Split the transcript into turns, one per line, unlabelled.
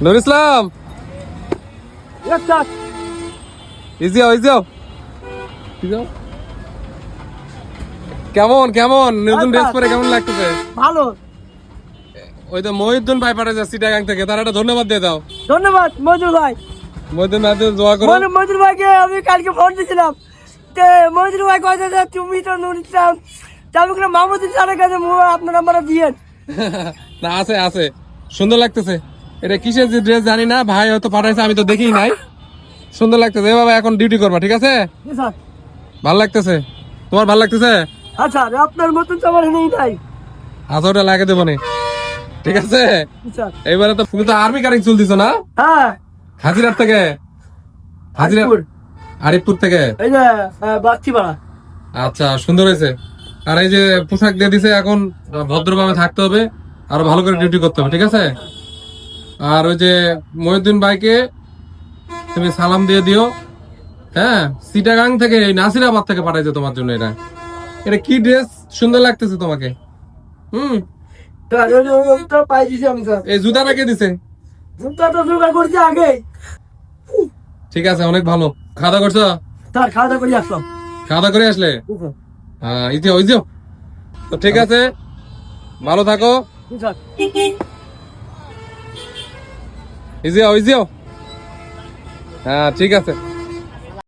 নুর ইসলাম। কেমন কেমন? নতুন ড্রেস পরে কেমন লাগতেছে?
ভালো।
ওই তো মহিউদ্দিন ভাই চিটাগাং থেকে। তার একটা ধন্যবাদ দিয়ে দাও।
ধন্যবাদ মজুর ভাই।
মহিউদ্দিন ভাই দোয়া করো।
মজুর ভাইকে আমি কালকে ফোন দিয়েছিলাম। তে মজুর ভাই কথা যে তুমি তো নুন ইসলাম। তারপর ইসলামের কাছে আপনার নাম্বারটা দিয়েন।
না আছে আছে। সুন্দর লাগতেছে। এটা কিসের যে ড্রেস জানি না ভাই হয়তো পাঠাইছে আমি তো দেখি নাই। সুন্দর লাগতেছে। এ বাবা এখন ডিউটি করবা ঠিক আছে? ভালো লাগতেছে? তোমার ভালো লাগতেছে?
আচ্ছা আর আপনার মতন তো আমার নেই নাই।
আচ্ছা ওটা লাগিয়ে দেবো নি। ঠিক আছে? এইবারে তো তুমি তো আর্মি কারিং চলতেছ না?
হ্যাঁ।
হাজিরার থেকে? হাজিরা
আরিফপুর।
আরিফপুর থেকে?
এই যে বাচ্চি পাড়া
আচ্ছা সুন্দর হয়েছে। আর এই যে পোশাক দিয়ে দিছে এখন ভদ্রভাবে থাকতে হবে আরও ভালো করে ডিউটি করতে হবে ঠিক আছে? আর ওই যে মহিউদ্দিন ভাইকে তুমি সালাম দিয়ে দিও। হ্যাঁ? সিটাগাং থেকে এই নাসিরাবাদ থেকে পাঠাইছে তোমার জন্য এটা। এটা কি ড্রেস সুন্দর লাগতেছে তোমাকে। হুম?
দিছি
এই জুতাটা কে দিছে।
জুতা তো জোগাড় করছি আগে।
ঠিক আছে অনেক ভালো। খাওয়া দাওয়া করছ?
তার খাওয়া দাওয়া করে আসলাম।
খাওয়া দাওয়া করে আসলে? হ্যাঁ যে ওই তো ঠিক আছে। ভালো থাকো। ইজিও ইজিও হ্যাঁ ঠিক আছে।